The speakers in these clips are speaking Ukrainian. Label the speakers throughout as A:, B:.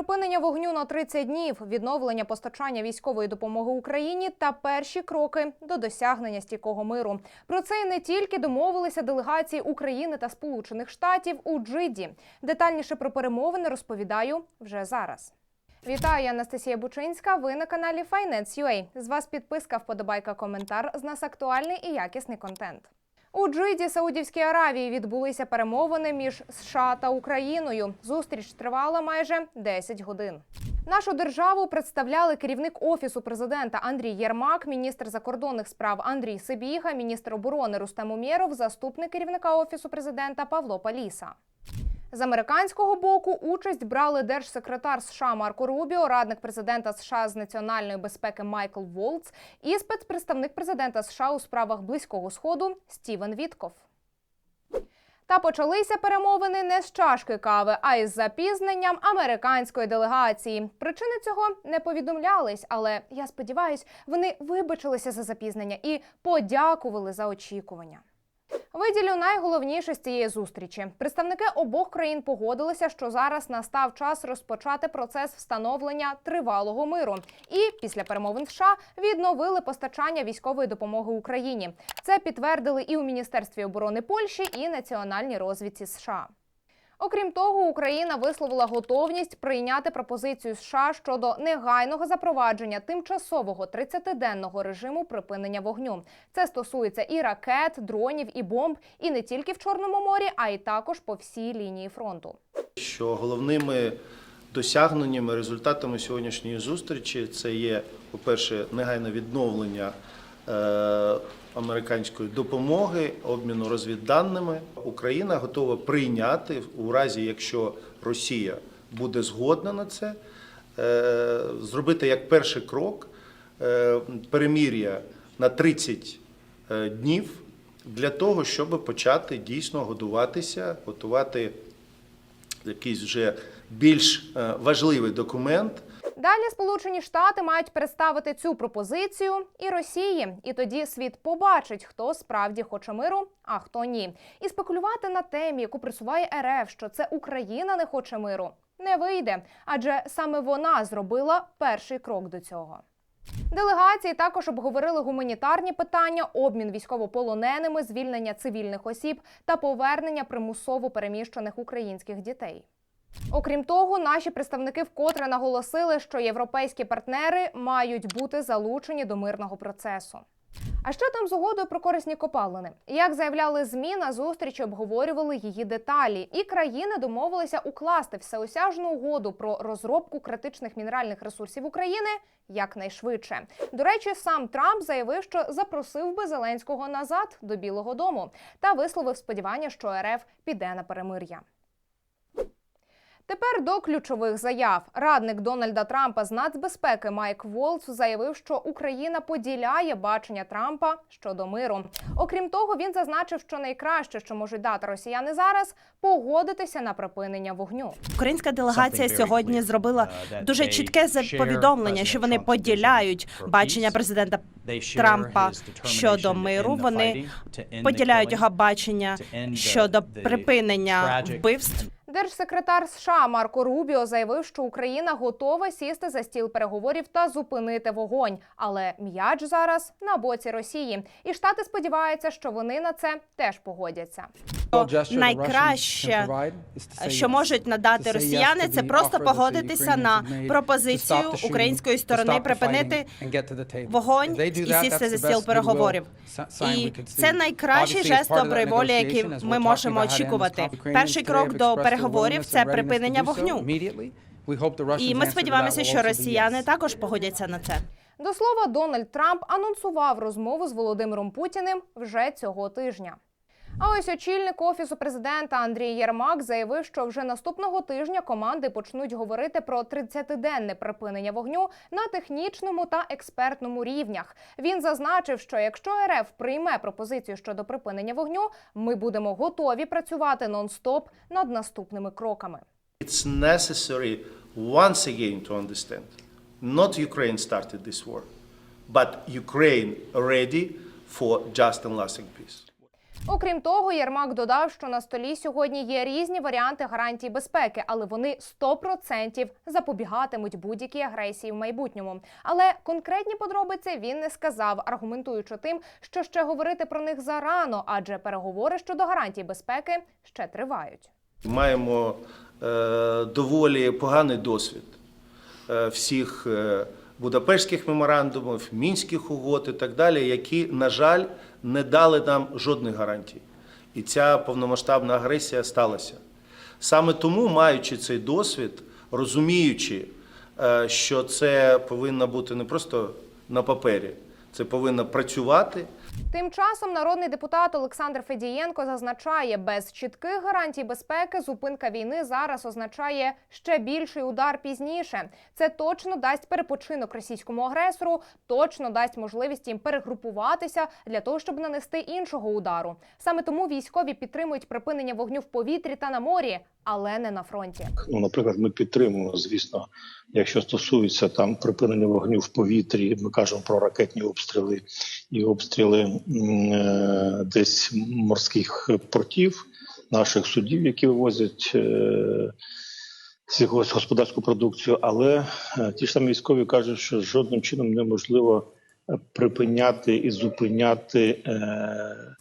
A: Припинення вогню на 30 днів, відновлення постачання військової допомоги Україні та перші кроки до досягнення стійкого миру. Про це і не тільки домовилися делегації України та Сполучених Штатів у Джиді. Детальніше про перемовини розповідаю вже зараз. Вітаю, я Анастасія Бучинська. Ви на каналі Finance.ua. З вас підписка, вподобайка, коментар. З нас актуальний і якісний контент. У Джиді Саудівській Аравії відбулися перемовини між США та Україною. Зустріч тривала майже 10 годин. Нашу державу представляли керівник офісу президента Андрій Єрмак, міністр закордонних справ Андрій Сибіга, міністр оборони Рустем Умєров, заступник керівника офісу президента Павло Паліса. З американського боку участь брали держсекретар США Марко Рубіо, радник президента США з національної безпеки Майкл Волц і спецпредставник президента США у справах близького сходу Стівен Вітков. Та почалися перемовини не з чашки кави, а із запізненням американської делегації. Причини цього не повідомлялись, але я сподіваюсь, вони вибачилися за запізнення і подякували за очікування. Виділю найголовніше з цієї зустрічі. Представники обох країн погодилися, що зараз настав час розпочати процес встановлення тривалого миру. І після перемовин США відновили постачання військової допомоги Україні. Це підтвердили і у Міністерстві оборони Польщі, і Національній розвідці США. Окрім того, Україна висловила готовність прийняти пропозицію США щодо негайного запровадження тимчасового 30-денного режиму припинення вогню. Це стосується і ракет, дронів, і бомб, і не тільки в Чорному морі, а й також по всій лінії фронту.
B: що головними досягненнями, результатами сьогоднішньої зустрічі це є, по-перше, негайне відновлення е, американської допомоги, обміну розвідданими. Україна готова прийняти у разі, якщо Росія буде згодна на це, е, зробити як перший крок е, перемір'я на 30 е, днів для того, щоб почати дійсно годуватися, готувати якийсь вже більш важливий документ.
A: Далі Сполучені Штати мають представити цю пропозицію і Росії, і тоді світ побачить, хто справді хоче миру, а хто ні. І спекулювати на темі, яку присуває РФ, що це Україна не хоче миру, не вийде, адже саме вона зробила перший крок до цього. Делегації також обговорили гуманітарні питання, обмін військовополоненими, звільнення цивільних осіб та повернення примусово переміщених українських дітей. Окрім того, наші представники вкотре наголосили, що європейські партнери мають бути залучені до мирного процесу. А що там з угодою про корисні копалини? Як заявляли ЗМІ, на зустрічі обговорювали її деталі, і країни домовилися укласти всеосяжну угоду про розробку критичних мінеральних ресурсів України якнайшвидше. До речі, сам Трамп заявив, що запросив би Зеленського назад до Білого Дому та висловив сподівання, що РФ піде на перемир'я. Тепер до ключових заяв. Радник Дональда Трампа з нацбезпеки Майк Волц заявив, що Україна поділяє бачення Трампа щодо миру. Окрім того, він зазначив, що найкраще, що можуть дати росіяни зараз, погодитися на припинення вогню.
C: Українська делегація сьогодні зробила дуже чітке повідомлення, що вони поділяють бачення президента Трампа щодо миру. Вони поділяють його бачення щодо припинення вбивств.
A: Держсекретар США Марко Рубіо заявив, що Україна готова сісти за стіл переговорів та зупинити вогонь. Але м'яч зараз на боці Росії, і штати сподіваються, що вони на це теж погодяться.
C: Найкраще, що можуть надати росіяни, це просто погодитися на пропозицію української сторони припинити вогонь і сісти за стіл переговорів. І це найкращий жест доброї волі, який ми можемо очікувати. Перший крок до переговорів це припинення вогню. І ми сподіваємося, що росіяни також погодяться на це.
A: До слова, Дональд Трамп анонсував розмову з Володимиром Путіним вже цього тижня. А ось очільник офісу президента Андрій Єрмак заявив, що вже наступного тижня команди почнуть говорити про 30-денне припинення вогню на технічному та експертному рівнях. Він зазначив, що якщо РФ прийме пропозицію щодо припинення вогню, ми будемо готові працювати нон-стоп над наступними кроками.
B: It's necessary once again to understand not Ukraine started this war, but Ukraine ready for just and lasting peace.
A: Окрім того, Єрмак додав, що на столі сьогодні є різні варіанти гарантій безпеки, але вони 100% запобігатимуть будь-якій агресії в майбутньому. Але конкретні подробиці він не сказав, аргументуючи тим, що ще говорити про них зарано, адже переговори щодо гарантій безпеки ще тривають.
B: Маємо е, доволі поганий досвід е, всіх е, Будапештських меморандумів, мінських угод і так далі, які, на жаль, не дали нам жодних гарантій. І ця повномасштабна агресія сталася. Саме тому, маючи цей досвід, розуміючи, е, що це повинно бути не просто на папері, це повинно працювати.
A: Тим часом народний депутат Олександр Федієнко зазначає, без чітких гарантій безпеки зупинка війни зараз означає ще більший удар пізніше. Це точно дасть перепочинок російському агресору, точно дасть можливість їм перегрупуватися для того, щоб нанести іншого удару. Саме тому військові підтримують припинення вогню в повітрі та на морі, але не на фронті.
D: Ну, наприклад, ми підтримуємо, звісно, якщо стосується там припинення вогню в повітрі, ми кажемо про ракетні обстріли і обстріли е, десь морських портів, наших судів, які вивозять е, сільгосподарську продукцію. Але е, ті ж самі військові кажуть, що жодним чином неможливо припиняти і зупиняти. Е,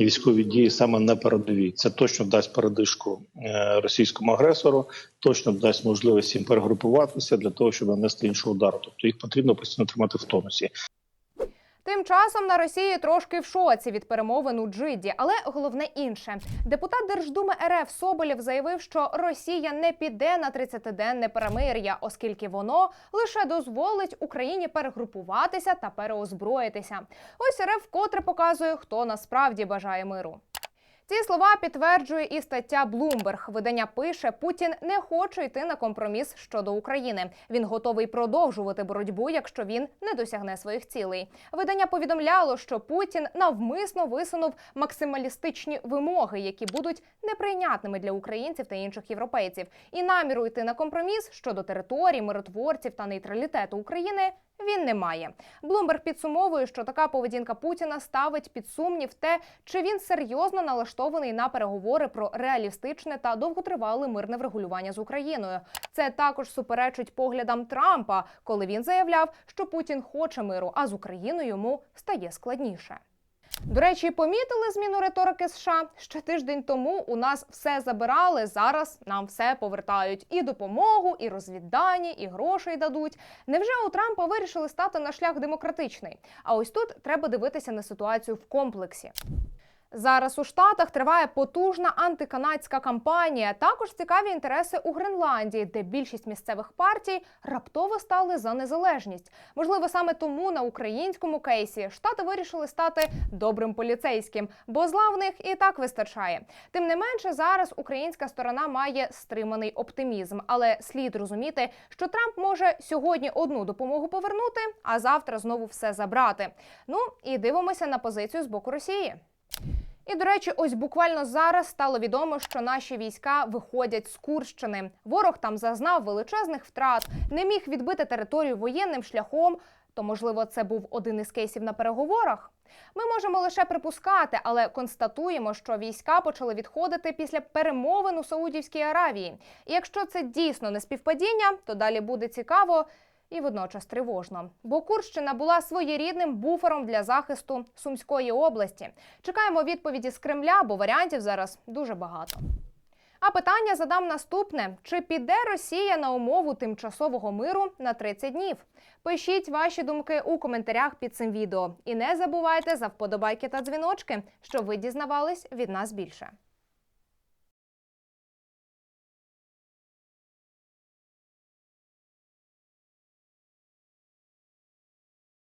D: військові дії саме на передовій. Це точно дасть передишку е, російському агресору, точно дасть можливість їм перегрупуватися для того, щоб нанести іншого удару. Тобто їх потрібно постійно тримати в тонусі.
A: Тим часом на Росії трошки в шоці від перемовин у Джиді, але головне інше. Депутат Держдуми РФ Соболєв заявив, що Росія не піде на 30-денне перемир'я, оскільки воно лише дозволить Україні перегрупуватися та переозброїтися. Ось РФ вкотре показує, хто насправді бажає миру. Ці слова підтверджує і стаття Bloomberg. Видання пише, Путін не хоче йти на компроміс щодо України. Він готовий продовжувати боротьбу, якщо він не досягне своїх цілей. Видання повідомляло, що Путін навмисно висунув максималістичні вимоги, які будуть неприйнятними для українців та інших європейців. І наміру йти на компроміс щодо територій, миротворців та нейтралітету України він не має. Блумберг підсумовує, що така поведінка Путіна ставить під сумнів те, чи він серйозно налаштований на переговори про реалістичне та довготривале мирне врегулювання з Україною. Це також суперечить поглядам Трампа, коли він заявляв, що Путін хоче миру, а з Україною йому стає складніше. До речі, помітили зміну риторики США? Ще тиждень тому у нас все забирали. Зараз нам все повертають і допомогу, і розвіддані, і грошей дадуть. Невже у Трампа вирішили стати на шлях демократичний? А ось тут треба дивитися на ситуацію в комплексі. Зараз у Штатах триває потужна антиканадська кампанія. Також цікаві інтереси у Гренландії, де більшість місцевих партій раптово стали за незалежність. Можливо, саме тому на українському кейсі штати вирішили стати добрим поліцейським, бо зла в них і так вистачає. Тим не менше, зараз українська сторона має стриманий оптимізм, але слід розуміти, що Трамп може сьогодні одну допомогу повернути, а завтра знову все забрати. Ну і дивимося на позицію з боку Росії. І до речі, ось буквально зараз стало відомо, що наші війська виходять з Курщини. Ворог там зазнав величезних втрат, не міг відбити територію воєнним шляхом. То, можливо, це був один із кейсів на переговорах. Ми можемо лише припускати, але констатуємо, що війська почали відходити після перемовин у Саудівській Аравії. І якщо це дійсно не співпадіння, то далі буде цікаво і водночас тривожно. Бо Курщина була своєрідним буфером для захисту Сумської області. Чекаємо відповіді з Кремля, бо варіантів зараз дуже багато. А питання задам наступне: чи піде Росія на умову тимчасового миру на 30 днів? Пишіть ваші думки у коментарях під цим відео. І не забувайте за вподобайки та дзвіночки, щоб ви дізнавались від нас більше.